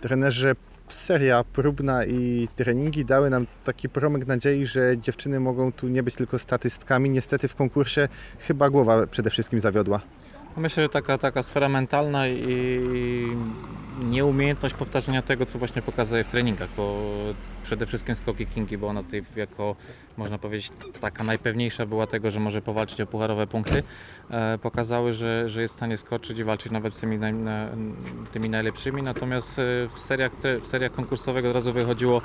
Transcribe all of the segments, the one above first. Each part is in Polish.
Trenerze, seria próbna i treningi dały nam taki promyk nadziei, że dziewczyny mogą tu nie być tylko statystkami. Niestety w konkursie chyba głowa przede wszystkim zawiodła. Myślę, że taka, taka sfera mentalna i nieumiejętność powtarzania tego, co właśnie pokazuje w treningach, bo przede wszystkim skoki Kingi, bo ona tutaj jako, można powiedzieć, taka najpewniejsza była tego, że może powalczyć o pucharowe punkty, e, pokazały, że, że jest w stanie skoczyć i walczyć nawet z tymi, tymi najlepszymi, natomiast e, w seriach, w seriach konkursowych od razu wychodziło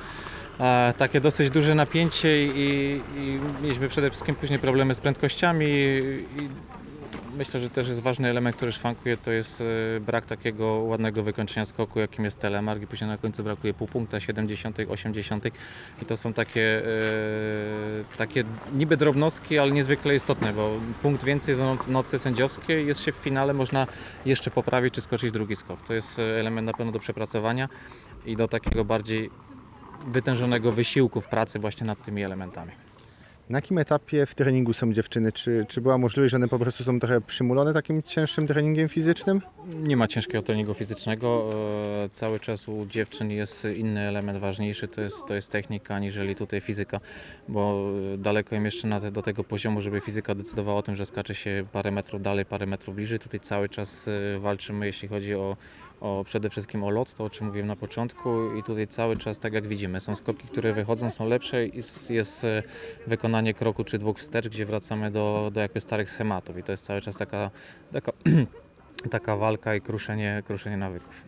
e, takie dosyć duże napięcie i, i mieliśmy przede wszystkim później problemy z prędkościami i Myślę, że też jest ważny element, który szwankuje, to jest e, brak takiego ładnego wykończenia skoku, jakim jest telemark i później na końcu brakuje pół punkta, 70, 80 i to są takie, e, takie niby drobnostki, ale niezwykle istotne, bo punkt więcej za noc, nocy sędziowskiej, jest się w finale, można jeszcze poprawić czy skoczyć drugi skok. To jest e, element na pewno do przepracowania i do takiego bardziej wytężonego wysiłku w pracy właśnie nad tymi elementami. Na jakim etapie w treningu są dziewczyny? Czy, czy była możliwość, że one po prostu są trochę przymulone takim cięższym treningiem fizycznym? Nie ma ciężkiego treningu fizycznego. E, Cały czas u dziewczyn jest inny element ważniejszy, to jest, to jest technika, aniżeli tutaj fizyka, bo e, daleko im jeszcze na te, do tego poziomu, żeby fizyka decydowała o tym, że skacze się parę metrów dalej, parę metrów bliżej. Tutaj cały czas e, walczymy, jeśli chodzi o, o przede wszystkim o lot, to o czym mówiłem na początku i tutaj cały czas, tak jak widzimy, są skoki, które wychodzą, są lepsze i jest, e, wykonanie kroku czy dwóch wstecz, gdzie wracamy do, do jakby starych schematów i to jest cały czas taka, taka taka walka i kruszenie, kruszenie nawyków.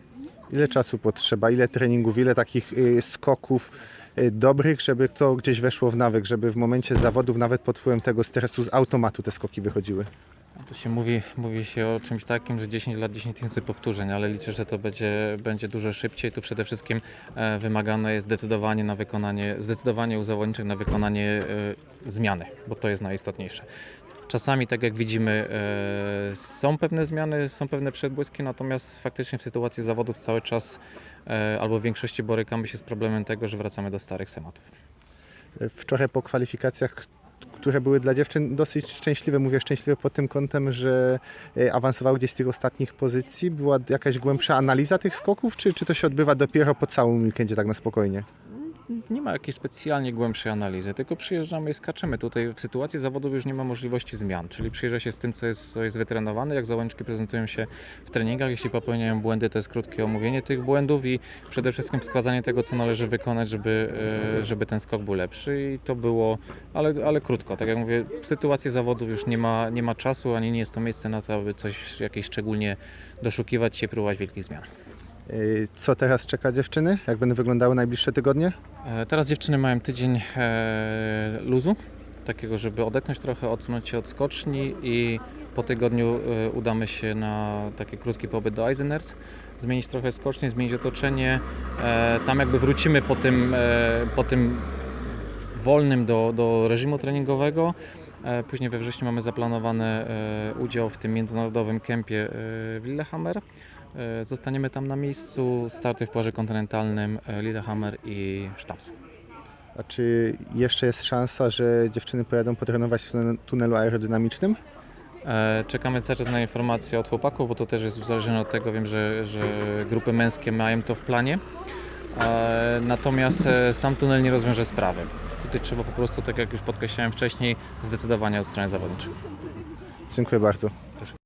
Ile czasu potrzeba, ile treningów, ile takich y, skoków y, dobrych, żeby to gdzieś weszło w nawyk, żeby w momencie zawodów, nawet pod wpływem tego stresu z automatu te skoki wychodziły? To się mówi, mówi się o czymś takim, że 10 lat, 10 tysięcy powtórzeń, ale liczę, że to będzie, będzie dużo szybciej. Tu przede wszystkim e, wymagane jest zdecydowanie na wykonanie, zdecydowanie u zawodniczych na wykonanie e, zmiany, bo to jest najistotniejsze. Czasami, tak jak widzimy, e, są pewne zmiany, są pewne przebłyski, natomiast faktycznie w sytuacji zawodów cały czas albo w większości borykamy się z problemem tego, że wracamy do starych schematów. Wczoraj po kwalifikacjach, które były dla dziewczyn dosyć szczęśliwe, mówię szczęśliwe pod tym kątem, że y, awansowały gdzieś z tych ostatnich pozycji, była jakaś głębsza analiza tych skoków, czy, czy to się odbywa dopiero po całym weekendzie tak na spokojnie? Nie ma jakiejś specjalnie głębszej analizy, tylko przyjeżdżamy i skaczemy. Tutaj w sytuacji zawodów już nie ma możliwości zmian, czyli przyjeżdża się z tym, co jest, co jest wytrenowane, jak załączki prezentują się w treningach. Jeśli popełniają błędy, to jest krótkie omówienie tych błędów i przede wszystkim wskazanie tego, co należy wykonać, żeby, e, żeby ten skok był lepszy i to było, ale, ale krótko. Tak jak mówię, w sytuacji zawodów już nie ma, nie ma czasu, ani nie jest to miejsce na to, aby coś jakieś szczególnie doszukiwać się, próbować wielkich zmian. Y, Co teraz czeka dziewczyny? Jak będą wyglądały najbliższe tygodnie? E, Teraz dziewczyny mają tydzień e, luzu, takiego, żeby odetchnąć trochę, odsunąć się od skoczni i po tygodniu e, udamy się na taki krótki pobyt do Eisenerz, zmienić trochę skocznie, zmienić otoczenie. Tam jakby wrócimy po tym, po tym wolnym do, do reżimu treningowego. E, Później we wrześniu mamy zaplanowany e, udział w tym międzynarodowym kempie e, w Lillehammer. Zostaniemy tam na miejscu, starty w płaże kontynentalnym Lillehammer i Sztabs. A czy jeszcze jest szansa, że dziewczyny pojadą potrenować w tunel- tunelu aerodynamicznym? Czekamy cały czas na informacje od chłopaków, bo to też jest uzależnione od tego, wiem, że, że grupy męskie mają to w planie. Natomiast sam tunel nie rozwiąże sprawy. Tutaj trzeba po prostu, tak jak już podkreślałem wcześniej, zdecydowanie od strony zawodniczej. Dziękuję bardzo. Proszę.